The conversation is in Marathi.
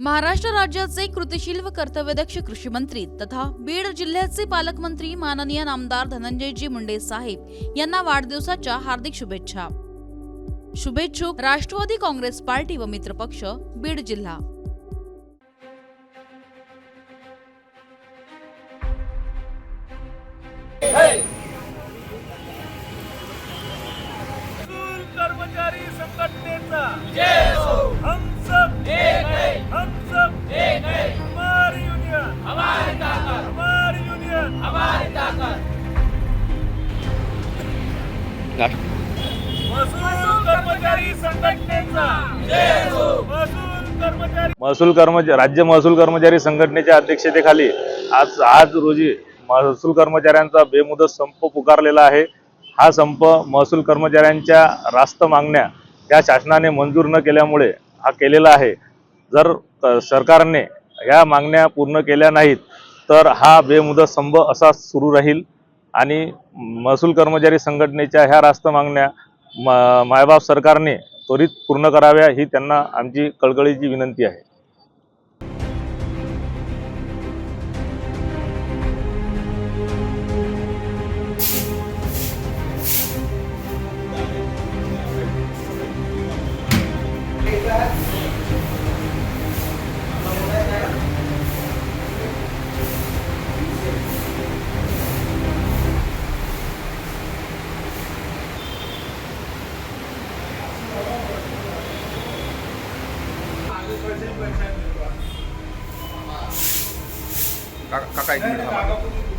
महाराष्ट्र राज्याचे कृतिशील व कर्तव्यदक्ष कृषी मंत्री तथा बीड जिल्ह्याचे पालकमंत्री माननीय नामदार धनंजयजी मुंडे साहेब यांना वाढदिवसाच्या हार्दिक शुभेच्छा. शुभेच्छुक राष्ट्रवादी काँग्रेस पार्टी व मित्रपक्ष बीड जिल्हा. कर्मचारी संघटनेचा. महसूल कर्मचारी राज्य महसूल कर्मचारी संघटनेच्या अध्यक्षतेखाली आज आज रोजी महसूल कर्मचाऱ्यांचा बेमुदत संप पुकारलेला आहे. हा संप महसूल कर्मचाऱ्यांच्या रास्त मागण्या या शासनाने मंजूर न केल्यामुळे हा केलेला आहे. जर सरकारने ह्या मागण्या पूर्ण केल्या नाहीत तर हा बेमुदत संप असा सुरू राहील. आणि महसूल कर्मचारी संघटनेच्या ह्या रास्त मागण्या म मायबाप सरकारने त्वरित पूर्ण कराव्या ही त्यांना आमची कळकळीची विनंती आहे. 各各阶级。